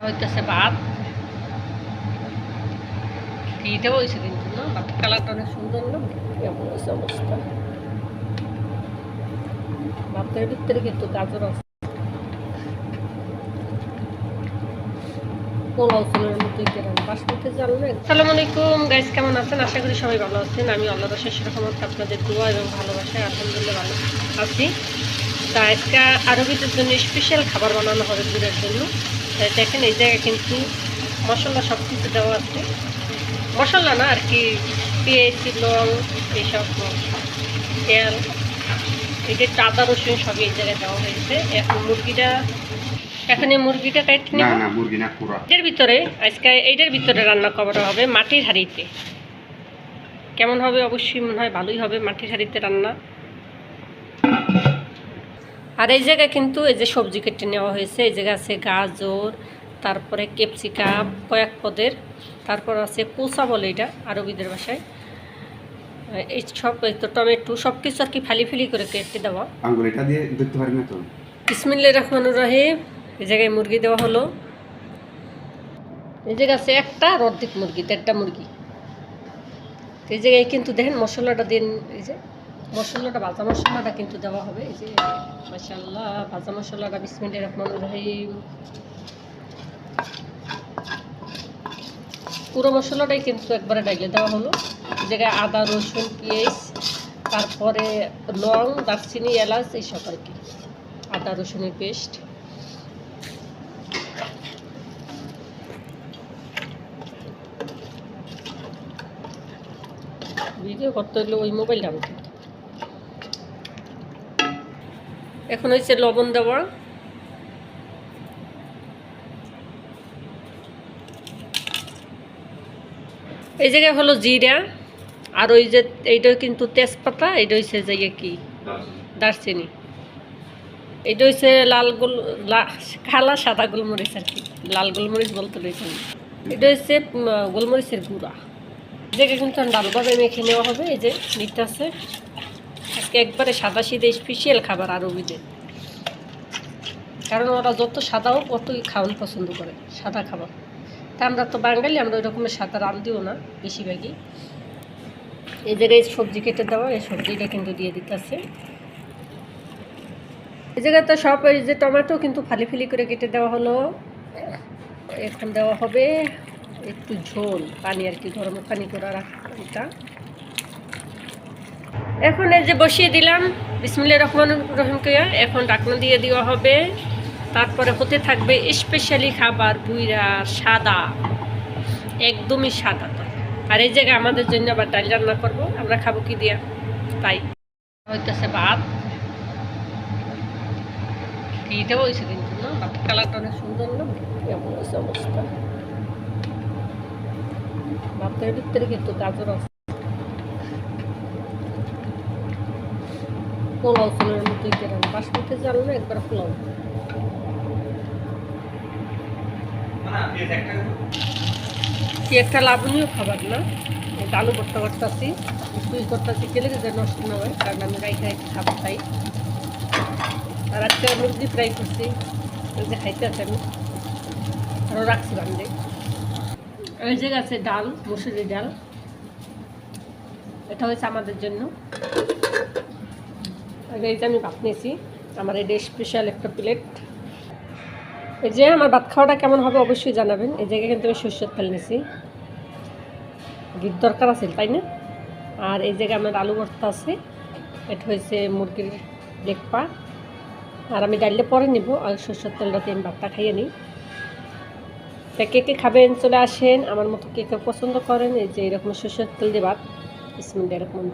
হইতেছে ভাত ফ্রিতে হয়েছে কিন্তু, না? ভাতের কালারটা অনেক সুন্দর কেমন অবস্থা? ভাতের ভিতরে কিন্তু গাজর আছে। আছেন? আশা করি সবাই ভালো আছেন। আমি আল্লাহ সেরকম আপনাদের দোয়া এবং ভালোবাসায় আলহামদুলিল্লাহ ভালো আছি। তা আজকে আরবিদের জন্য স্পেশাল খাবার বানানো হবে দুধের জন্য। দেখেন এই জায়গায় কিন্তু মশলা সব কিছু দেওয়া আছে। মশলা না আর কি পেঁয়াজ লং এইসব তেল এই যে আদা রসুন সবই এই জায়গায় দেওয়া হয়েছে। এখন মুরগিটা এখন এই মুরগিটা কাটতে না নেব? না মুরগি না কুড়া। এটার ভিতরে আজকে এইটার ভিতরে রান্না করা হবে মাটির হাঁড়িতে। কেমন হবে? অবশ্যই মনে হয় ভালোই হবে মাটির হাঁড়িতে রান্না। আর এই জায়গায় কিন্তু এই যে সবজি কেটে নেওয়া হয়েছে এই জায়গায় আছে গাজর তারপরে ক্যাপসিকাম কয়েক পদের তারপর আছে কোসা বলে এটা আরবিদের ভাষায়। এই সব এই তো টমেটো সব কিছু আর কি ফালি ফালি করে কেটে দেওয়া। আঙ্গুল এটা দিয়ে ধরতে পারি না তো। ইসমিল্লা রহমানুর রাহিম। এই জায়গায় মুরগি দেওয়া হলো। এই জায়গায় আছে একটা আর অর্ধেক মুরগি দেড়টা মুরগি। এই জায়গায় কিন্তু দেখেন মশলাটা দিন এই যে মশলাটা ভাজা মশলাটা কিন্তু দেওয়া হবে। এই যে মাশাল্লাহ ভাজা মশলাটা বিসমিল্লা রহমানুর রাহিম। পুরো মশলাটাই কিন্তু একবারে ডাইলে দেওয়া হলো। জায়গায় আদা, রসুন, পেঁয়াজ, তারপরে লং, দারচিনি, এলাচ, এইসব আর কি। আদা, রসুনের পেস্ট। ভিডিও করতে হলে ওই মোবাইল আনতে এখন হয়েছে লবণ দেওয়া এই জায়গায় হলো জিরা আর ওই যে এইটা কিন্তু তেজপাতা এইটা হচ্ছে যে ইয়ে কি? দারচিনি। এটা হচ্ছে লাল গোল কালা সাদা গোলমরিচ আর কি। লাল গোলমরিচ বলতে রয়েছে এটা হচ্ছে গোলমরিচের গুঁড়া। যেটা কিন্তু ডালভাবে মেখে নেওয়া হবে এই যে নিতে আছে। আজকে একবারে সাদা সিধে স্পেশাল খাবার আরবিদের কারণ ওরা যত সাদা হোক, অতই খাওয়ান পছন্দ করে, সাদা খাবার। তা আমরা তো বাঙালি, আমরা ওই রকমের সাদা রাঁধিও না, বেশিরভাগই। এই জায়গায় সবজি কেটে দেওয়া, এই সবজিটা কিন্তু দিয়ে দিতে আছে এই জায়গায় তো সব এই যে টমেটো কিন্তু ফালি ফালি করে কেটে দেওয়া হলো। এখন দেওয়া হবে একটু ঝোল, পানি আর কি, গরম পানি করে রাখা এখন এই যে বসিয়ে দিলাম বিসমিল্লা রহমান রহিমকে এখন ডাকনা দিয়ে দেওয়া হবে। তারপরে হতে থাকবে স্পেশালি খাবার বুইরা সাদা, একদমই সাদা আর এই জায়গায় আমাদের জন্য আবার ডাল রান্না করব। আমরা খাব কি দিয়া? তাই। হইতেছে ভাত। হয়েছে কিন্তু না কালারটা অনেক সুন্দর না? কেমন হয়েছে অবস্থা? ভাতের ভিতরে কিন্তু গাজর আছে। পোলাও চুলের মতোই কেরাম বাসমতি চাল না একবার পোলাও। কি একটা লাভনীয় খাবার না? আলু ভর্তা করতেছি তুই করতেছি কেলে যে নষ্ট না হয় কারণ আমি রাই খাই খাবার খাই। আর আজকে মুরগি ফ্রাই করছি ওই যে খাইতে আছে আমি। আরও রাখছি বান্ধে ওই যে আছে ডাল মুসুরি ডাল। এটা হয়েছে আমাদের জন্য। এই যে আমি ভাত নিয়েছি, আমার এটা স্পেশাল একটা প্লেট এই যে আমার ভাত খাওয়াটা কেমন হবে অবশ্যই জানাবেন। এই জায়গায় কিন্তু আমি সর্ষের তেল নিয়েছি। ঘির দরকার আছে, তাই না? আর এই জায়গায় আমার আলু ভর্তা আছে। এটা হয়েছে মুরগির লেগ পা আর আমি ডাইলে পরে নিব, আর সর্ষের তেলটা দিয়ে আমি ভাতটা খাইয়ে নিই। তা কে কে খাবেন, চলে আসেন। আমার মতো কে কে পছন্দ করেন, এই যে এরকম সর্ষের তেল দিয়ে ভাত। এরকম রকম